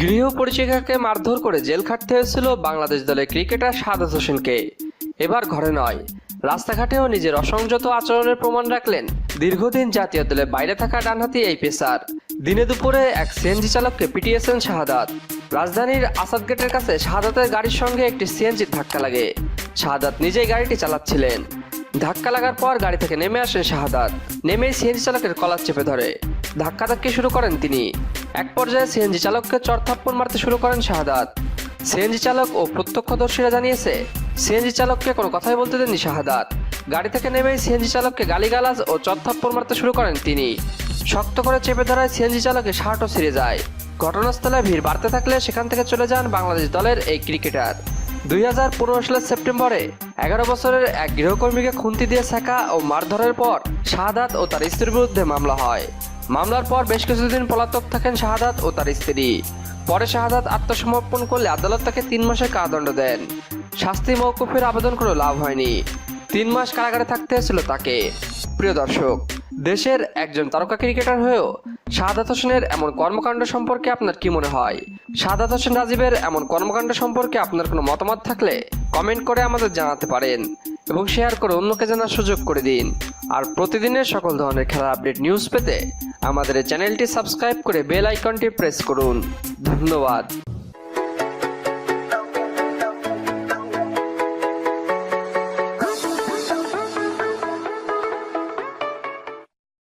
গৃহ পরিচারিকাকে মারধর করে জেল খাটতে হয়েছিল বাংলাদেশ দলের ক্রিকেটার সাদাত হোসেনকে। এবার ঘরে নয়। রাস্তাঘাটেও নিজের অসংযত আচরণের প্রমাণ রাখলেন দীর্ঘদিন জাতীয় দলে বাইরে থাকা ডানহাতি এই পেসার। দিনে দুপুরে এক সিএনজি চালককে পিটিয়েছেন শাহাদাত রাজধানীর আসাদ গেটের কাছে শাহাদাতের গাড়ির সঙ্গে একটি সিএনজির ধাক্কা লাগে। শাহাদাত নিজেই গাড়িটি চালাচ্ছিলেন। ধাক্কা লাগার পর গাড়ি থেকে নেমে আসেন শাহাদাত নেমেই সিএনজি চালকের কলার চেপে ধরে। ধাক্কাধাক্কি শুরু করেন তিনি। এক পর্যায়ে সিএনজি চালককে চড়থাপ্পড় মারতে শুরু করেন শাহাদাত। সিএনজি চালক ও প্রত্যক্ষদর্শীরা জানিয়েছে, সিএনজি চালককে কোনো কথাই বলতে দেননি শাহাদাত। গাড়ি থেকে নেমেই সিএনজি চালককে গালিগালাজ ও চড়থাপ্পড় মারতে শুরু করেন তিনি। শক্ত করে চেপে ধরায় সিএনজি চালকের শার্টও ছিঁড়ে যায়। ঘটনাস্থলে ভিড় বাড়তে থাকলে সেখান থেকে চলে যান বাংলাদেশ দলের এই ক্রিকেটার। দুই হাজার পনেরো সালের সেপ্টেম্বরে এগারো বছরের এক গৃহকর্মীকে খুন্তি দিয়ে শেখা ও মারধরের পর শাহাদাত ও তার স্ত্রীর বিরুদ্ধে মামলা হয়। মামলার পর বেশ কিছুদিন পলাতক থাকেন শাহাদাত ও তার স্ত্রী। পরে শাহাদাত আত্মসমর্পণ করলে আদালত তাকে তিন মাসের কারাদণ্ড দেন। শাস্তি মৌকুফের আবেদন করে লাভ হয়নি। তিন মাস কারাগারে থাকতে হয়েছিল তাকে। প্রিয় দর্শক, দেশের একজন তারকা ক্রিকেটার হয়েও শাহাদাত হোসেনের এমন কর্মকাণ্ড সম্পর্কে আপনার কি মনে হয়? শাহাদাত হোসেন রাজীবের এমন কর্মকাণ্ড সম্পর্কে আপনার কোনো মতামত থাকলে কমেন্ট করে আমাদের জানাতে পারেন। এবং শেয়ার করে অন্যকে জানার সুযোগ করে দিন। আর প্রতিদিনের সকল ধরনের খেলার আপডেট নিউজ পেতে আমাদের চ্যানেলটি সাবস্ক্রাইব করে বেল আইকনটি প্রেস করুন। ধন্যবাদ।